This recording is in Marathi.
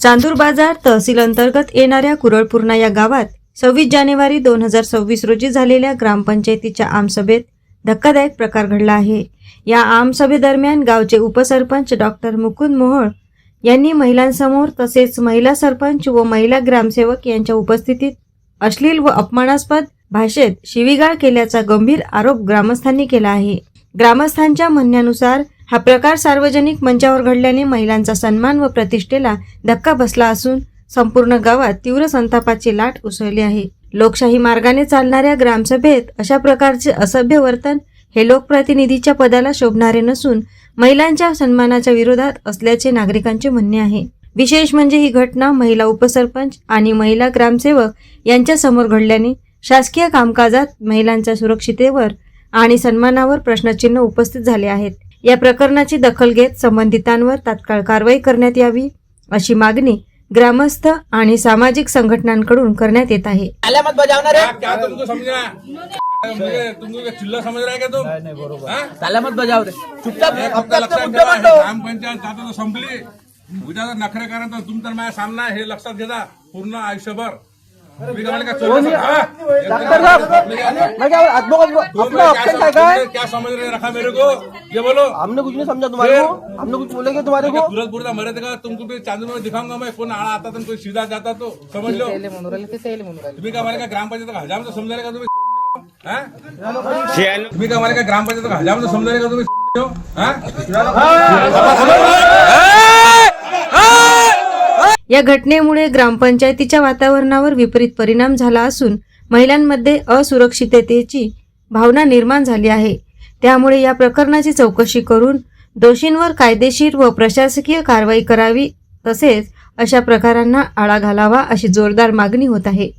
चांदूर बाजार तहसील अंतर्गत येणाऱ्या कुरळपूर्णा या गावात सव्वीस जानेवारी दोन हजार सव्वीस रोजी झालेल्या ग्रामपंचायतीच्या आमसभेत धक्कादायक प्रकार घडला आहे. या आमसभेदरम्यान गावचे उपसरपंच डॉक्टर मुकुंद मोहोळ यांनी महिलांसमोर तसेच महिला सरपंच व महिला ग्रामसेवक यांच्या उपस्थितीत अश्लील व अपमानास्पद भाषेत शिवीगाळ केल्याचा गंभीर आरोप ग्रामस्थांनी केला आहे. ग्रामस्थांच्या म्हणण्यानुसार हा प्रकार सार्वजनिक मंचावर घडल्याने महिलांचा सन्मान व प्रतिष्ठेला धक्का बसला असून संपूर्ण गावात तीव्र संतापाची लाट उसळली आहे. लोकशाही मार्गाने चालणाऱ्या ग्रामसभेत अशा प्रकारचे असभ्य वर्तन हे लोकप्रतिनिधीच्या पदाला शोभणारे नसून महिलांच्या सन्मानाच्या विरोधात असल्याचे नागरिकांचे म्हणणे आहे. विशेष म्हणजे ही घटना महिला उपसरपंच आणि महिला ग्रामसेवक यांच्या समोर घडल्याने शासकीय कामकाजात महिलांच्या सुरक्षितेवर आणि सन्मानावर प्रश्नचिन्ह उपस्थित झाले आहेत. या प्रकरणाची दखल घेत संबंधितांवर तात्काळ कारवाई करण्यात यावी अशी मागणी ग्रामस्थ आणि सामाजिक संघटनांकडून करण्यात येत आहे. चिल्ला रहा क्या तुम मत रे मांडो ग्रामपंचायत आता संपली. उद्या नखरे करा तर तुम तर माझ्या सामना हे लक्षात घेता. पूर्ण आयुष्यभर. डॉक्टर साहब मैं क्या अपना ऑप्शन समझ- है क्या समझ रहे रखा मेरे को. ये बोलो. हमने कुछ नहीं समझा तुम्हारे को। हमने कुछ बोलेंगे तुम्हारे को। तुरंत पुरता मरे थे का तुमको भी चांदू में दिखाऊंगा मैं कौन आड़ा आता था कोई सीधा जाता तो समझ लो। तुम्ही काय मला का ग्रामपंचायत का हजार समजा का तुम्ही? हा? तुम्ही काय मला का ग्रामपंचायत का हजार समजा का तुम्ही हा? या घटनेमुळे ग्रामपंचायतीच्या वातावरणावर विपरीत परिणाम झाला असून महिलांमध्ये असुरक्षिततेची भावना निर्माण झाली आहे. त्यामुळे या प्रकरणाची चौकशी करून दोषींवर कायदेशीर व प्रशासकीय कारवाई करावी तसेच अशा प्रकारांना आळा घालावा अशी जोरदार मागणी होत आहे.